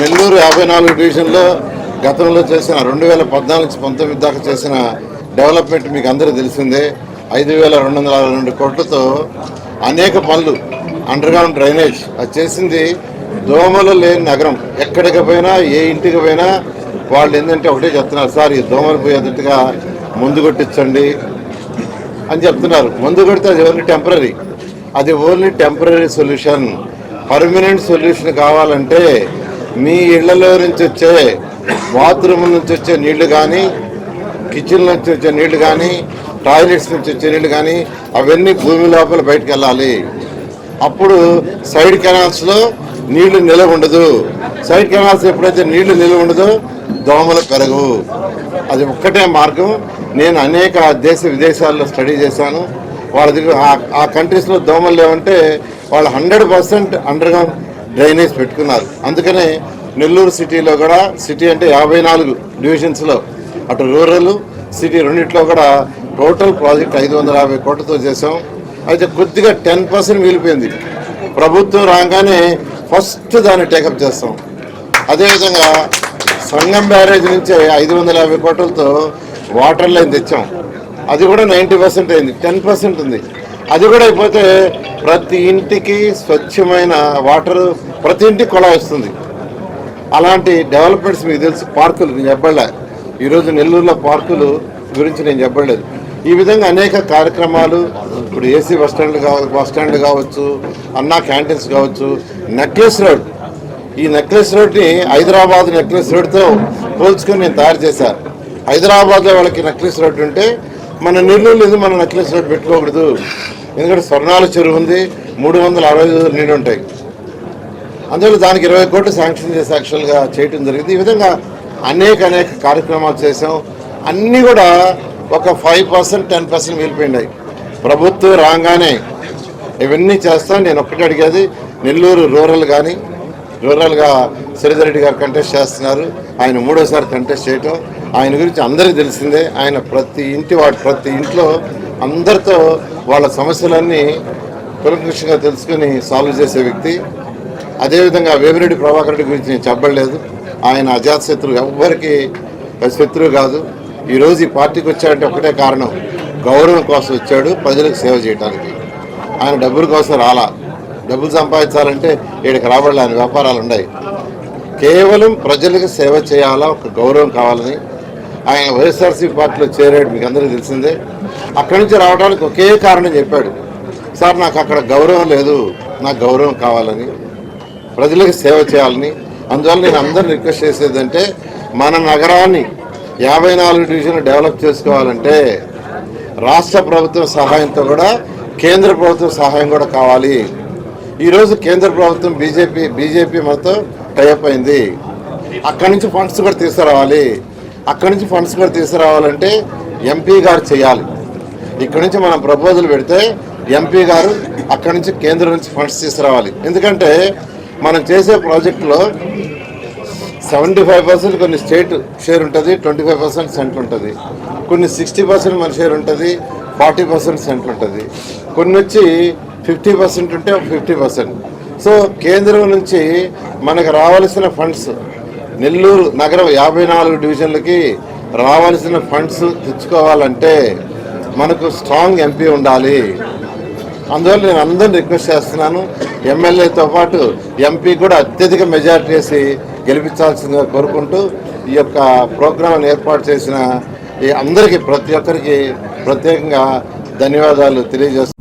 నెల్లూరు యాభై నాలుగు డివిజన్లో గతంలో చేసిన రెండు వేల పద్నాలుగు నుంచి పంతొమ్మిది దాకా చేసిన డెవలప్మెంట్ మీకు అందరూ తెలిసిందే. ఐదు వేల రెండు వందల అరవై రెండు కోట్లతో అనేక పనులు అండర్గ్రౌండ్ డ్రైనేజ్ అది చేసింది దోమలు లేని నగరం. ఎక్కడికి పోయినా ఏ ఇంటికి పోయినా వాళ్ళు ఏంటంటే ఒకటే చెప్తున్నారు సార్ ఈ దోమలు పోయేటట్టుగా ముందు కొట్టించండి అని చెప్తున్నారు. ముందు కొడితే అది ఓన్లీ టెంపరీ అది only temporary solution permanent solution కావాలంటే మీ ఇళ్ళలో నుంచి వచ్చే బాత్రూమ్ నుంచి వచ్చే నీళ్ళు కానీ కిచెన్ నుంచి వచ్చే నీళ్ళు కానీ టాయిలెట్స్ నుంచి వచ్చే నీళ్ళు కానీ అవన్నీ భూమి లోపల బయటకు వెళ్ళాలి అప్పుడు సైడ్ కెనాల్స్లో నీళ్ళు నిలవ ఉండదు. సైడ్ కెనాల్స్ ఎప్పుడైతే నీళ్ళు నిలవ ఉండదో దోమలు పెరగవు అది ఒక్కటే మార్గం. నేను అనేక దేశ విదేశాల్లో స్టడీ చేశాను. వాళ్ళ దగ్గర ఆ- కంట్రీస్లో దోమలు లేవంటే వాళ్ళు హండ్రెడ్ పర్సెంట్ అండర్గ్రౌండ్ డ్రైనేజ్ పెట్టుకున్నారు. అందుకనే నెల్లూరు సిటీలో కూడా సిటీ అంటే యాభై నాలుగు డివిజన్స్లో అటు రూరల్ సిటీ రెండిట్లో కూడా టోటల్ ప్రాజెక్ట్ ఐదు వందల యాభై కోట్లతో చేసాం అయితే కొద్దిగా టెన్ పర్సెంట్ మిగిలిపోయింది. ప్రభుత్వం రాగానే ఫస్ట్ దాన్ని టేకప్ చేస్తాం. అదేవిధంగా సంగం బ్యారేజ్ నుంచి ఐదు వందల యాభై కోట్లతో వాటర్ లైన్ తెచ్చాం. అది కూడా నైంటీ పర్సెంట్ అయింది. టెన్ పర్సెంట్ ఉంది. అది కూడా అయిపోతే ప్రతి ఇంటికి స్వచ్ఛమైన వాటర్ ప్రతి ఇంటికి కుళాయి వస్తుంది. అలాంటి డెవలప్మెంట్స్ మీకు తెలుసు పార్కులు నేను చెప్పలే. ఈరోజు నెల్లూరులో పార్కులు గురించి నేను చెప్పలేదు. ఈ విధంగా అనేక కార్యక్రమాలు ఇప్పుడు ఏసీ బస్ స్టాండ్లు కావచ్చు బస్ స్టాండ్లు కావచ్చు అన్నా క్యాంటీన్స్ కావచ్చు నెక్లెస్ రోడ్. ఈ నెక్లెస్ రోడ్ని హైదరాబాద్ నెక్లెస్ రోడ్తో పోల్చుకొని నేను తయారు చేశాను హైదరాబాద్లో వాళ్ళకి నెక్లెస్ రోడ్ ఉంటే మన నెల్లూరు లేదు మన నెక్లెస్ రోడ్ పెట్టుకోకూడదు. ఎందుకంటే స్వర్ణాల చెరువు ఉంది మూడు వందల అరవై నీళ్ళు ఉంటాయి. అందువల్ల దానికి ఇరవై కోట్లు శాంక్షన్ చేసి యాక్చువల్గా చేయటం జరిగింది. ఈ విధంగా అనేక అనేక కార్యక్రమాలు చేసాం అన్నీ కూడా ఒక ఫైవ్ పర్సెంట్ టెన్ పర్సెంట్ మిగిలిపోయినాయి. ప్రభుత్వం రాగానే ఇవన్నీ చేస్తాం. నేను ఒక్కటి అడిగేది నెల్లూరు రూరల్ కానీ రూరల్గా శ్రీధరెడ్డి గారు కంటెస్ట్ చేస్తున్నారు. ఆయన మూడోసారి కంటెస్ట్ చేయటం. ఆయన గురించి అందరికీ తెలిసిందే. ఆయన ప్రతి ఇంటి వాడు ప్రతి ఇంట్లో అందరితో వాళ్ళ సమస్యలన్నీ కులకృష్ణగా తెలుసుకుని సాల్వ్ చేసే వ్యక్తి. అదేవిధంగా వేమిరెడ్డి ప్రభాకర్ రెడ్డి గురించి నేను చెప్పలేదు. ఆయన అజాత శత్రువు ఎవ్వరికి శత్రువు కాదు. ఈరోజు ఈ పార్టీకి వచ్చాడంటే ఒకటే కారణం. గౌరవం కోసం వచ్చాడు ప్రజలకు సేవ చేయడానికి ఆయన డబ్బుల కోసం రాలా. డబ్బులు సంపాదించాలంటే ఈడికి రాబడలే ఆయన వ్యాపారాలు ఉన్నాయి. కేవలం ప్రజలకు సేవ చేయాలా? ఒక గౌరవం కావాలని ఆయన వైఎస్ఆర్సీ పార్టీలో చేరాడు మీకు అందరికీ తెలిసిందే. అక్కడి నుంచి రావడానికి ఒకే కారణం చెప్పాడు. సార్ నాకు అక్కడ గౌరవం లేదు. నాకు గౌరవం కావాలని ప్రజలకు సేవ చేయాలని. అందువల్ల నేను అందరిని రిక్వెస్ట్ చేసేదంటే మన నగరాన్ని యాభై నాలుగు డివిజన్లు డెవలప్ చేసుకోవాలంటే రాష్ట్ర ప్రభుత్వం సహాయంతో కూడా కేంద్ర ప్రభుత్వం సహాయం కూడా కావాలి. ఈరోజు కేంద్ర ప్రభుత్వం బీజేపీ బీజేపీ మనతో టైప్ అయింది. అక్కడి నుంచి ఫండ్స్ కూడా తీసుకురావాలి. అక్కడి నుంచి ఫండ్స్ కూడా తీసుకురావాలంటే ఎంపీ గారు చేయాలి. ఇక్కడ నుంచి మనం ప్రపోజల్ పెడితే ఎంపీ గారు అక్కడి నుంచి కేంద్రం నుంచి ఫండ్స్ తీసుకురావాలి. ఎందుకంటే మనం చేసే ప్రాజెక్టులో సెవెంటీ ఫైవ్ పర్సెంట్ కొన్ని స్టేట్ షేర్ ఉంటుంది ట్వంటీ ఫైవ్ పర్సెంట్ సెంటర్ ఉంటుంది. కొన్ని సిక్స్టీ పర్సెంట్ మన షేర్ ఉంటుంది ఫార్టీ పర్సెంట్ సెంటర్ ఉంటుంది. కొన్ని వచ్చి ఫిఫ్టీ పర్సెంట్ ఉంటే ఫిఫ్టీ పర్సెంట్ సో కేంద్రం నుంచి మనకు రావాల్సిన ఫండ్స్ నెల్లూరు నగరం యాభై నాలుగు డివిజన్లకి రావాల్సిన ఫండ్స్ తెచ్చుకోవాలంటే మనకు స్ట్రాంగ్ ఎంపీ ఉండాలి. అందువల్ల నేను అందరిని రిక్వెస్ట్ చేస్తున్నాను ఎమ్మెల్యేతో పాటు ఎంపీ కూడా అత్యధిక మెజార్టీ వేసి గెలిపించాల్సిందిగా కోరుకుంటూ ఈ యొక్క ప్రోగ్రాం ఏర్పాటు చేసిన ఈ అందరికీ ప్రతి ఒక్కరికి ప్రత్యేకంగా ధన్యవాదాలు తెలియజేస్తున్నాను.